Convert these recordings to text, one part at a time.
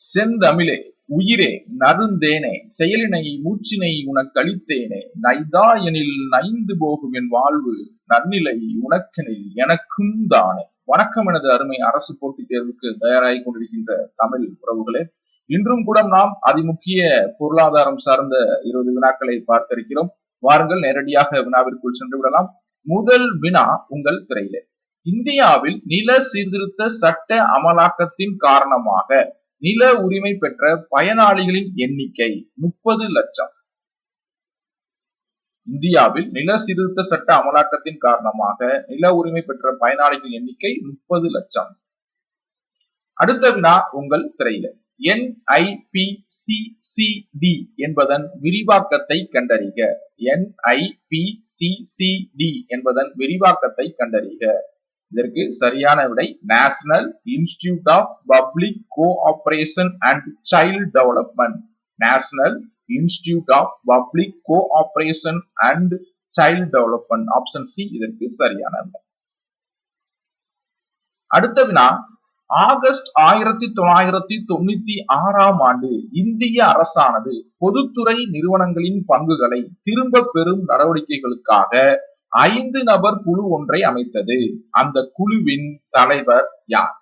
செந்தமிழே உயிரே நருந்தேனே செயலினை மூச்சினை உனக்களித்தேனே நைதா எனில் நைந்து போகும் என் வாழ்வு நன்னிலை உனக்கெனில் எனக்கும் தானே. வணக்கம் எனது அருமை அரசு போட்டித் தேர்வுக்கு தயாராகி கொண்டிருக்கின்ற தமிழ் உறவுகளே இன்றும் கூட நாம் அதிமுக்கிய பொருளாதாரம் சார்ந்த இருபது வினாக்களை பார்க்க இருக்கிறோம் வாருங்கள் நேரடியாக வினாவிற்குள் சென்று விடலாம். முதல் வினா உங்கள் திரையிலே. இந்தியாவில் நில சீர்திருத்த சட்ட அமலாக்கத்தின் காரணமாக நில உரிமை பெற்ற பயனாளிகளின் எண்ணிக்கை முப்பது லட்சம். இந்தியாவில் நில சீர்திருத்த சட்ட அமலாக்கத்தின் காரணமாக நில உரிமை பெற்ற பயனாளிகளின் எண்ணிக்கை முப்பது லட்சம். அடுத்த வினா உங்கள் திரையில. என்ஐபிசிசிடி என்பதன் விரிவாக்கத்தை கண்டறிக. என்ஐபிசிசிடி என்பதன் விரிவாக்கத்தை கண்டறிக. இதற்கு சரியான விடை national institute of public cooperation and child development national institute of public cooperation and child development option C இதற்கு சரியான விடை. அடுத்த வினா ஆகஸ்ட் ஆயிரத்தி தொள்ளாயிரத்தி தொண்ணூத்தி ஆறாம் ஆண்டு இந்திய அரசானது பொதுத்துறை நிறுவனங்களின் பங்குகளை திரும்ப பெறும் நடவடிக்கைகளுக்காக ஐந்து நபர் குழு ஒன்றை அமைத்தது. அந்த குழுவின் தலைவர் யார்?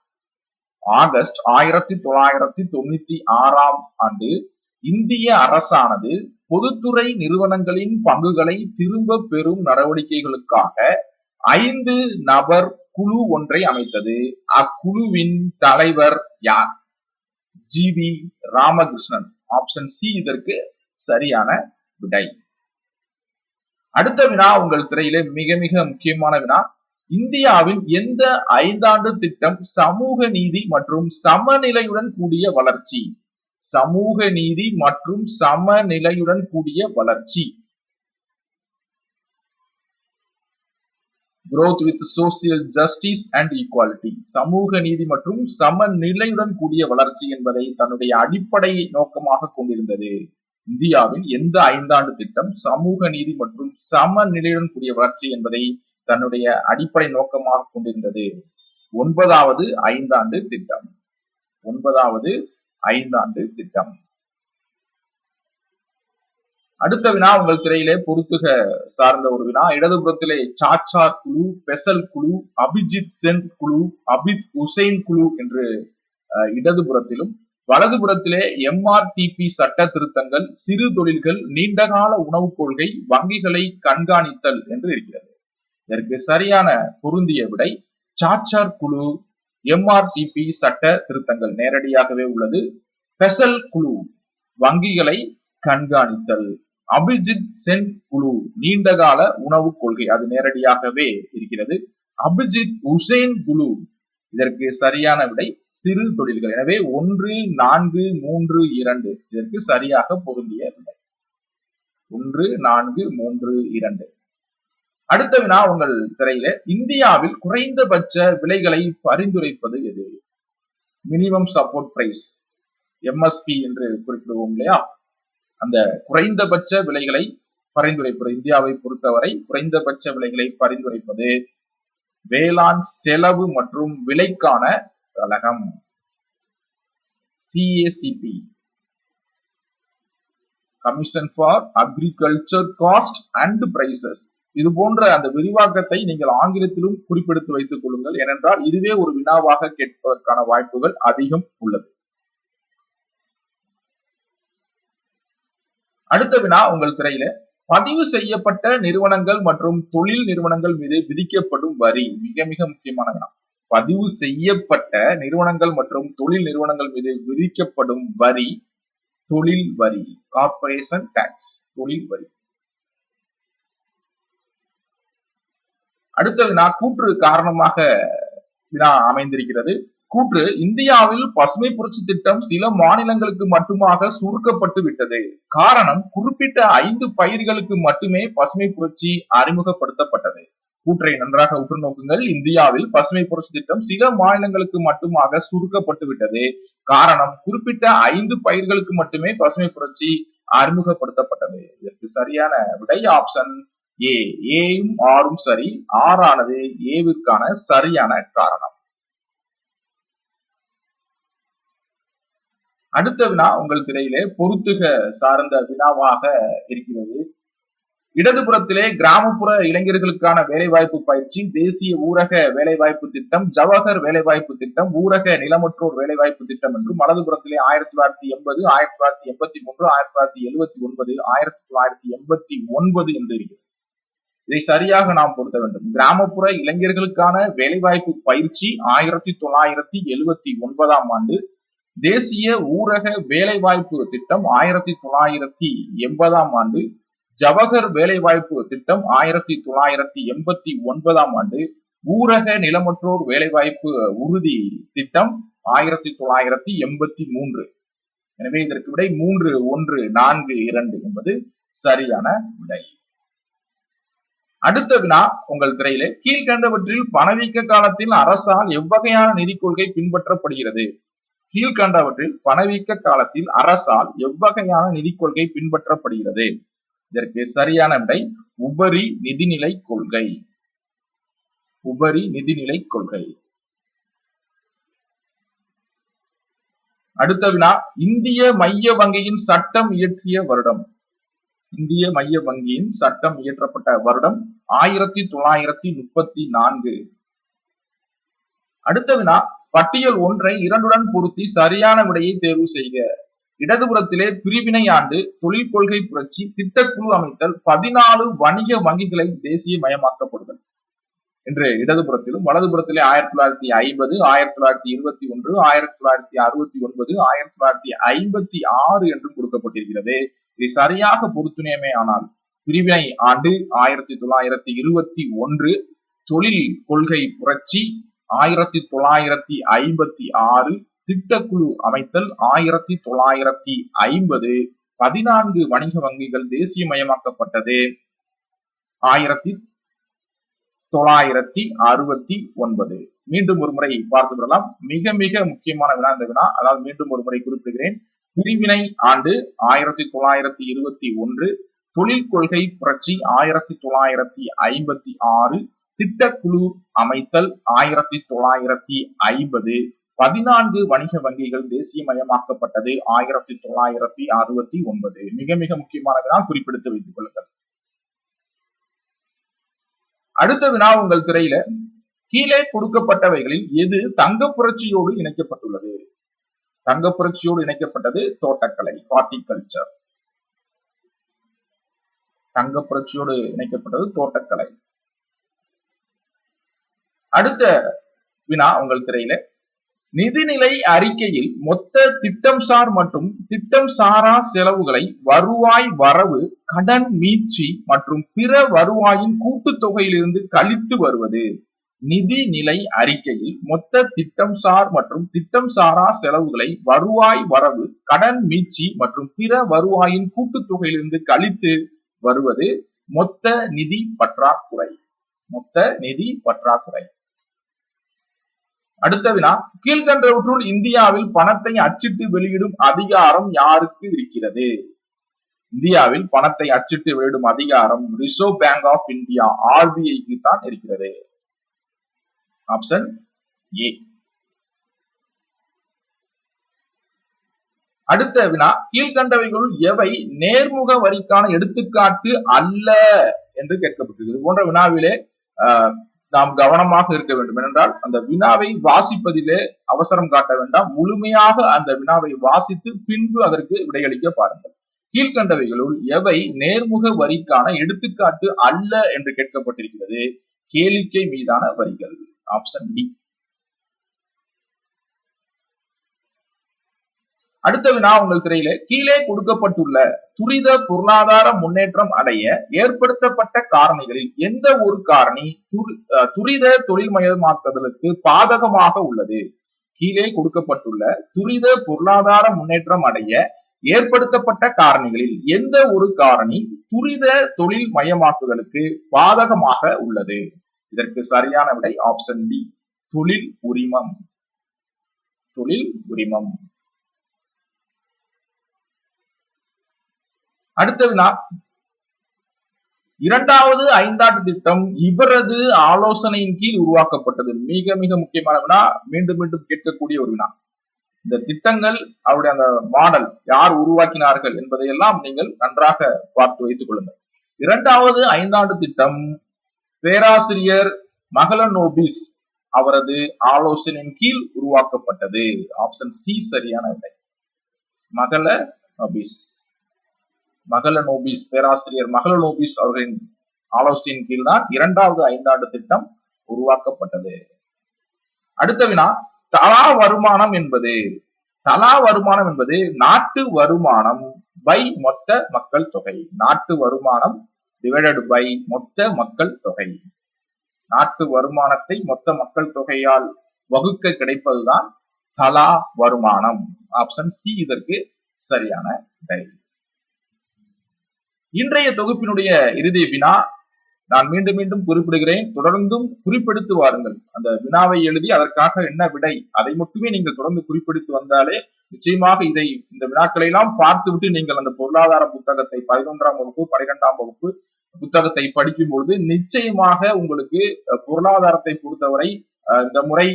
ஆகஸ்ட் ஆயிரத்தி தொள்ளாயிரத்தி தொண்ணூத்தி ஆறாம் ஆண்டு இந்திய அரசானது பொதுத்துறை நிறுவனங்களின் பங்குகளை திரும்ப பெறும் நடவடிக்கைகளுக்காக ஐந்து நபர் குழு ஒன்றை அமைத்தது. அக்குழுவின் தலைவர் யார்? G V Ramakrishnan. Option C இதற்கு சரியான விடை. அடுத்த வினா உங்கள் திரையிலே மிக மிக முக்கியமான வினா. இந்தியாவின் எந்த ஐந்தாண்டு திட்டம் சமூக நீதி மற்றும் சமநிலையுடன் கூடிய வளர்ச்சி? சமூக நீதி மற்றும் சமநிலையுடன் கூடிய வளர்ச்சி. Growth with social justice and equality. சமூக நீதி மற்றும் சமநிலையுடன் கூடிய வளர்ச்சி என்பதை தன்னுடைய அடிப்படை நோக்கமாக கொண்டிருந்தது. இந்தியாவின் எந்த ஐந்தாண்டு திட்டம் சமூக நீதி மற்றும் சமநிலையுடன் கூடிய வளர்ச்சி என்பதை தன்னுடைய அடிப்படை நோக்கமாக கொண்டிருந்தது. ஒன்பதாவது ஐந்தாண்டு திட்டம். ஒன்பதாவது ஐந்தாண்டு திட்டம். அடுத்த வினா உங்கள் திரையிலே பொருத்துக சார்ந்த ஒரு வினா. இடதுபுறத்திலே சாச்சார் குழு பெசல் குழு அபிஜித் சென் குழு அபித் உசைன் குழு என்று இடதுபுறத்திலும் வலதுபுறத்திலே எம்ஆர்டிபி சட்ட திருத்தங்கள் சிறு தொழில்கள் நீண்டகால உணவுக் கொள்கை வங்கிகளை கண்காணித்தல் என்று இருக்கிறது. இதற்கு சரியான பொருந்திய விடை சாச்சார் குழு எம்ஆர்டிபி சட்ட திருத்தங்கள் நேரடியாகவே உள்ளது. பெசல் குழு வங்கிகளை கண்காணித்தல். அபிஜித் சென் குழு நீண்டகால உணவுக் கொள்கை அது நேரடியாகவே இருக்கிறது. அபிஜித் உசேன் குழு இதற்கு சரியான விடை சிறு தொழில்கள். எனவே ஒன்று நான்கு மூன்று இரண்டு. இதற்கு சரியாக பொருந்திய விடை. ஒன்று நான்கு மூன்று இரண்டு. அடுத்த வினா உங்கள் திரையில. இந்தியாவில் குறைந்தபட்ச விலைகளை பரிந்துரைப்பது எது? மினிமம் சப்போர்ட் பிரைஸ் எம்எஸ்பி என்று குறிப்பிடுவோம் இல்லையா? அந்த குறைந்தபட்ச விலைகளை பரிந்துரைப்பது இந்தியாவை பொறுத்தவரை குறைந்தபட்ச விலைகளை பரிந்துரைப்பது வேளாண் செலவு மற்றும் விலைக்கான கழகம். CACP commission for agriculture cost and prices இது போன்ற அந்த விரிவாக்கத்தை நீங்கள் ஆங்கிலத்திலும் குறிப்பெடுத்து வைத்துக் கொள்ளுங்கள். ஏனென்றால் இதுவே ஒரு வினாவாக கேட்பதற்கான வாய்ப்புகள் அதிகம் உள்ளது. அடுத்த வினா உங்கள் திரையில. பதிவு செய்யப்பட்ட நிறுவனங்கள் மற்றும் தொழில் நிறுவனங்கள் மீது விதிக்கப்படும் வரி மிக மிக முக்கியமான வினா பதிவு செய்யப்பட்ட நிறுவனங்கள் மற்றும் தொழில் நிறுவனங்கள் மீது விதிக்கப்படும் வரி தொழில் வரி கார்பரேஷன் டாக்ஸ் தொழில் வரி. அடுத்த வினா கூற்று காரணமாக வினா அமைந்திருக்கிறது. கூற்று இந்தியாவில் பசுமை புரட்சி திட்டம் சில மாநிலங்களுக்கு மட்டுமாக சுருக்கப்பட்டு விட்டது. காரணம் குறிப்பிட்ட ஐந்து பயிர்களுக்கு மட்டுமே பசுமை புரட்சி அறிமுகப்படுத்தப்பட்டது. கூற்றை நன்றாக உற்று நோக்குங்கள் இந்தியாவில் பசுமை புரட்சி திட்டம் சில மாநிலங்களுக்கு மட்டுமாக சுருக்கப்பட்டு விட்டது. காரணம் குறிப்பிட்ட ஐந்து பயிர்களுக்கு மட்டுமே பசுமை புரட்சி அறிமுகப்படுத்தப்பட்டது. இதற்கு சரியான விடை ஆப்ஷன் ஏ ஏயும் ஆறும் சரி. ஆறானது ஏவுக்கான சரியான காரணம். அடுத்த வினா உங்கள் திரையிலே பொருத்துக சார்ந்த வினாவாக இருக்கிறது. இடதுபுறத்திலே கிராமப்புற இளைஞர்களுக்கான வேலைவாய்ப்பு பயிற்சி தேசிய ஊரக வேலைவாய்ப்பு திட்டம் ஜவஹர் வேலைவாய்ப்பு திட்டம் ஊரக நிலமற்றோர் வேலைவாய்ப்பு திட்டம் என்றும் வலதுபுறத்திலே ஆயிரத்தி தொள்ளாயிரத்தி எண்பது ஆயிரத்தி தொள்ளாயிரத்தி எண்பத்தி மூன்று ஆயிரத்தி தொள்ளாயிரத்தி எழுபத்தி ஒன்பது ஆயிரத்தி தொள்ளாயிரத்தி எண்பத்தி ஒன்பது என்று இருக்கிறது. இதை சரியாக நாம் பொருத்த வேண்டும். கிராமப்புற இளைஞர்களுக்கான வேலைவாய்ப்பு பயிற்சி ஆயிரத்தி தொள்ளாயிரத்தி எழுபத்தி ஒன்பதாம் ஆண்டு தேசிய ஊரக வேலைவாய்ப்பு திட்டம் ஆயிரத்தி தொள்ளாயிரத்தி எண்பதாம் ஆண்டு ஜவஹர் வேலைவாய்ப்பு திட்டம் ஆயிரத்தி தொள்ளாயிரத்தி எண்பத்தி ஒன்பதாம் ஆண்டு ஊரக நிலமற்றோர் வேலைவாய்ப்பு உறுதி திட்டம் ஆயிரத்தி தொள்ளாயிரத்தி எண்பத்தி மூன்று. எனவே இதற்கு விடை மூன்று ஒன்று நான்கு இரண்டு என்பது சரியான விடை. அடுத்த வினா உங்கள் திரையிலே. கீழ்கண்டவற்றில் பணவீக்க காலத்தில் அரசால் எவ்வகையான நிதி கொள்கை பின்பற்றப்படுகிறது? கீழ்கண்டவற்றில் பணவீக்க காலத்தில் அரசால் எவ்வகையான நிதி கொள்கை பின்பற்றப்படுகிறது? இதற்கு சரியான விடை உபரி நிதிநிலை கொள்கை. உபரி நிதிநிலை கொள்கை. அடுத்த வினா இந்திய மைய வங்கியின் சட்டம் இயற்றிய வருடம். இந்திய மைய வங்கியின் சட்டம் இயற்றப்பட்ட வருடம் ஆயிரத்தி தொள்ளாயிரத்தி முப்பத்தி நான்கு. அடுத்த வினா பட்டியல் ஒன்றை இரண்டுடன் பொருத்தி சரியான விடையை தேர்வு செய்க. இடதுபுறத்திலே பிரிவினை ஆண்டு தொழில் கொள்கை புரட்சி திட்டக்குழு அமைத்தல் பதினாலு வணிக வங்கிகளை தேசிய மயமாக்கப்படுதல் என்று இடதுபுறத்திலும் வலதுபுறத்திலே ஆயிரத்தி தொள்ளாயிரத்தி ஐம்பது ஆயிரத்தி தொள்ளாயிரத்தி இருபத்தி ஒன்று ஆயிரத்தி தொள்ளாயிரத்தி அறுபத்தி ஒன்பது ஆயிரத்தி தொள்ளாயிரத்தி ஐம்பத்தி ஆறு என்றும் கொடுக்கப்பட்டிருக்கிறது. இதை சரியாக பொருத்தினேமே ஆனால் பிரிவினை ஆண்டு ஆயிரத்தி தொள்ளாயிரத்தி இருபத்தி ஒன்று தொழில் கொள்கை புரட்சி ஆயிரத்தி தொள்ளாயிரத்தி ஐம்பத்தி ஆறு திட்டக்குழு அமைத்தல் ஆயிரத்தி தொள்ளாயிரத்தி ஐம்பது பதினான்கு வணிக வங்கிகள் தேசியமயமாக்கப்பட்டது. ஆயிரத்தி தொள்ளாயிரத்தி அறுபத்தி ஒன்பது. மீண்டும் ஒரு முறை பார்த்து விடலாம். மிக மிக முக்கியமான வினா இந்த வினா. அதாவது மீண்டும் ஒரு முறை குறிப்பிடுகிறேன். பிரிவினை ஆண்டு ஆயிரத்தி தொள்ளாயிரத்தி இருபத்தி ஒன்று. தொழில் கொள்கை புரட்சி ஆயிரத்தி தொள்ளாயிரத்தி ஐம்பத்தி ஆறு. திட்டக்குழு அமைத்தல் ஆயிரத்தி தொள்ளாயிரத்தி ஐம்பது பதினான்கு வணிக வங்கிகள் தேசியமயமாக்கப்பட்டது ஆயிரத்தி தொள்ளாயிரத்தி அறுபத்தி ஒன்பது. மிக மிக முக்கியமான குறிப்பிடுத்து வைத்துக் கொள்ளுங்கள். அடுத்த வினா உங்கள் திரையில கீழே கொடுக்கப்பட்டவைகளில் எது தங்க புரட்சியோடு இணைக்கப்பட்டுள்ளது? தங்க புரட்சியோடு இணைக்கப்பட்டது தோட்டக்கலை ஹார்டிகல்ச்சர் தங்க புரட்சியோடு இணைக்கப்பட்டது தோட்டக்கலை. அடுத்த வினா உங்கள் திரையில. நிதிநிலை அறிக்கையில் மொத்த திட்டம் சார் மற்றும் திட்டம் சாரா செலவுகளை வருவாய் வரவு கடன் மீட்சி மற்றும் பிற வருவாயின் கூட்டுத்தொகையிலிருந்து கழித்து வருவது. நிதி நிலை அறிக்கையில் மொத்த திட்டம் சார் மற்றும் திட்டம் சாரா செலவுகளை வருவாய் வரவு கடன் மீட்சி மற்றும் பிற வருவாயின் கூட்டுத்தொகையிலிருந்து கழித்து வருவது மொத்த நிதி பற்றாக்குறை. மொத்த நிதி பற்றாக்குறை. அடுத்த வினா கீழ்கண்டவற்றுள் இந்தியாவில் பணத்தை அச்சிட்டு வெளியிடும் அதிகாரம் யாருக்கு இருக்கிறது? இந்தியாவில் பணத்தை அச்சிட்டு வெளியிடும் அதிகாரம் ரிசர்வ் பேங்க் ஆஃப் இந்தியா ஆர்பிஐக்கு தான் இருக்கிறது. ஆப்ஷன் ஏ அடுத்த வினா கீழ்கண்டவைகளுள் எவை நேர்முக வரிக்கான எடுத்துக்காட்டு அல்ல என்று கேட்கப்பட்டிருக்கிறது போன்ற வினாவிலே நாம் கவனமாக இருக்க வேண்டும். என்றால் அந்த வினாவை வாசிப்பதிலே அவசரம் காட்ட வேண்டாம். முழுமையாக அந்த வினாவை வாசித்து பின்பு அதற்கு விடையளிக்க பாருங்கள். கீழ்கண்டவைகளுள் எவை நேர்முக வரிக்கான எடுத்துக்காட்டு அல்ல என்று கேட்கப்பட்டிருக்கிறது. கேளிக்கை மீதான வரிகள். ஆப்ஷன் டி அடுத்த வினா உங்கள் திரையில கீழே கொடுக்கப்பட்டுள்ள துரித பொருளாதார முன்னேற்றம் அடைய ஏற்படுத்தப்பட்ட காரணிகளில் எந்த ஒரு காரணி துரித தொழில்மயமாக்குதலுக்கு பாதகமாக உள்ளது? கீழே கொடுக்கப்பட்டுள்ள துரித பொருளாதார முன்னேற்றம் அடைய ஏற்படுத்தப்பட்ட காரணிகளில் எந்த ஒரு காரணி துரித தொழில் மயமாக்குதலுக்கு பாதகமாக உள்ளது? இதற்கு சரியான விடை ஆப்ஷன் டி தொழில் உரிமம். தொழில் உரிமம். அடுத்த வினா. இரண்டாவது ஐந்தாண்டு திட்டம் இவரது ஆலோசனையின் கீழ் உருவாக்கப்பட்டது. மிக மிக முக்கியமான வினா. மீண்டும் மீண்டும் கேட்கக்கூடிய ஒரு வினா. இந்த திட்டங்கள் அவருடைய அந்த மாடல் யார் உருவாக்கினார்கள் என்பதையெல்லாம் நீங்கள் நன்றாக பார்த்து வைத்துக் கொள்ளுங்கள். இரண்டாவது ஐந்தாண்டு திட்டம் பேராசிரியர் மகளநோபிஸ் அவரது ஆலோசனையின் கீழ் உருவாக்கப்பட்டது. ஆப்ஷன் சி சரியான விடை. மகள நோபிஸ். மகள நோபிஸ் பேராசிரியர் மகள நோபிஸ் அவர்களின் ஆலோசனையின் கீழ் தான் இரண்டாவது ஐந்தாண்டு திட்டம் உருவாக்கப்பட்டது. அடுத்த வினா தலா வருமானம் என்பது. தலா வருமானம் என்பது நாட்டு வருமானம் பை மொத்த மக்கள் தொகை. நாட்டு வருமானம் டிவைடட் பை மொத்த மக்கள் தொகை. நாட்டு வருமானத்தை மொத்த மக்கள் தொகையால் வகுக்க கிடைப்பதுதான் தலா வருமானம். ஆப்ஷன் சி இதற்கு சரியான விடை இன்றைய தொகுப்பினுடைய இறுதி வினா நான் மீண்டும் மீண்டும் குறிப்பிடுகிறேன். தொடர்ந்தும் குறிப்பெடுத்து வாருங்கள். அந்த வினாவை எழுதி அதற்காக என்ன விடை? அதை மட்டுமே நீங்கள் தொடர்ந்து குறிப்பெடுத்து வந்தாலே நிச்சயமாக இதை இந்த வினாக்களை எல்லாம் பார்த்துவிட்டு நீங்கள் அந்த பொருளாதார புத்தகத்தை பதினொன்றாம் வகுப்பு பனிரெண்டாம் வகுப்பு புத்தகத்தை படிக்கும் பொழுது நிச்சயமாக உங்களுக்கு பொருளாதாரத்தை பொறுத்தவரை இந்த முறை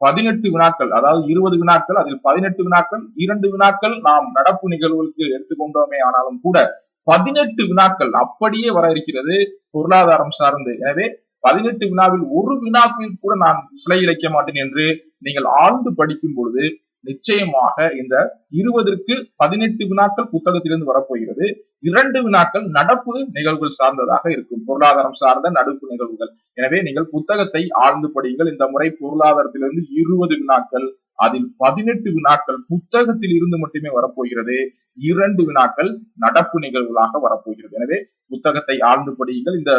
பதினெட்டு வினாக்கள் அதாவது இருபது வினாக்கள் அதில் பதினெட்டு வினாக்கள் இரண்டு வினாக்கள் நாம் நடப்பு நிகழ்வுகளுக்கு எடுத்துக்கொண்டோமே ஆனாலும் கூட பதினெட்டு வினாக்கள் அப்படியே வர இருக்கிறது பொருளாதாரம் சார்ந்து. எனவே பதினெட்டு வினாவில் ஒரு வினாவில் கூட நான் பிழை இழைக்க மாட்டேன் என்று நீங்கள் ஆழ்ந்து படிக்கும் பொழுது நிச்சயமாக இந்த இருபதற்கு பதினெட்டு வினாக்கள் புத்தகத்திலிருந்து வரப்போகிறது. இரண்டு வினாக்கள் நடப்பு நிகழ்வுகள் சார்ந்ததாக இருக்கும். பொருளாதாரம் சார்ந்த நடப்பு நிகழ்வுகள். எனவே நீங்கள் புத்தகத்தை ஆழ்ந்து படியுங்கள். இந்த முறை பொருளாதாரத்திலிருந்து இருபது வினாக்கள் அதில் பதினெட்டு வினாக்கள் புத்தகத்தில் இருந்து மட்டுமே வரப்போகிறது. இரண்டு வினாக்கள் நடப்பு நிகழ்வுகளாக வரப்போகிறது. எனவே புத்தகத்தை ஆழ்ந்து படியுங்கள். இந்த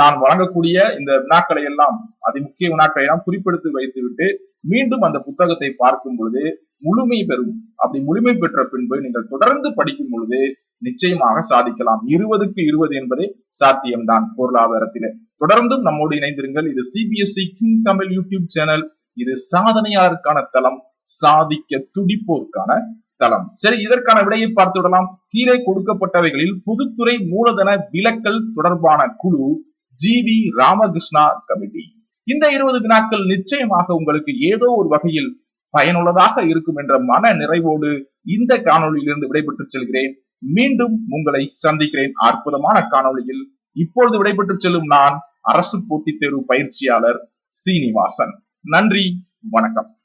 நான் வழங்கக்கூடிய இந்த வினாக்களை எல்லாம் அதி முக்கிய வினாக்களை எல்லாம் குறிப்பெடுத்து வைத்துவிட்டு மீண்டும் அந்த புத்தகத்தை பார்க்கும் பொழுது முழுமை பெறும். அப்படி முழுமை பெற்ற பின்பு நீங்கள் தொடர்ந்து படிக்கும் பொழுது நிச்சயமாக சாதிக்கலாம். இருபதுக்கு இருபது என்பதே சாத்தியம்தான் பொருளாதாரத்திலே. தொடர்ந்தும் நம்மோடு இணைந்திருங்கள். இது CBSE king Tamil YouTube channel இது சாதனையாளருக்கான தளம் சாதிக்க துடிப்போருக்கான தளம். சரி இதற்கான விடையை பார்த்து விடலாம். கீழே கொடுக்கப்பட்டவைகளில் பொதுத்துறை மூலதன விலக்கல் தொடர்பான குழு ஜி வி ராமகிருஷ்ணா கமிட்டி. இந்த இருபது வினாக்கள் நிச்சயமாக உங்களுக்கு ஏதோ ஒரு வகையில் பயனுள்ளதாக இருக்கும் என்ற மன நிறைவோடு இந்த காணொலியிலிருந்து விடைபெற்று செல்கிறேன். மீண்டும் உங்களை சந்திக்கிறேன் அற்புதமான காணொலியில் இப்பொழுது விடைபெற்று செல்லும் நான் அரசு போட்டித் தேர்வு பயிற்சியாளர் சீனிவாசன். நன்றி வணக்கம்.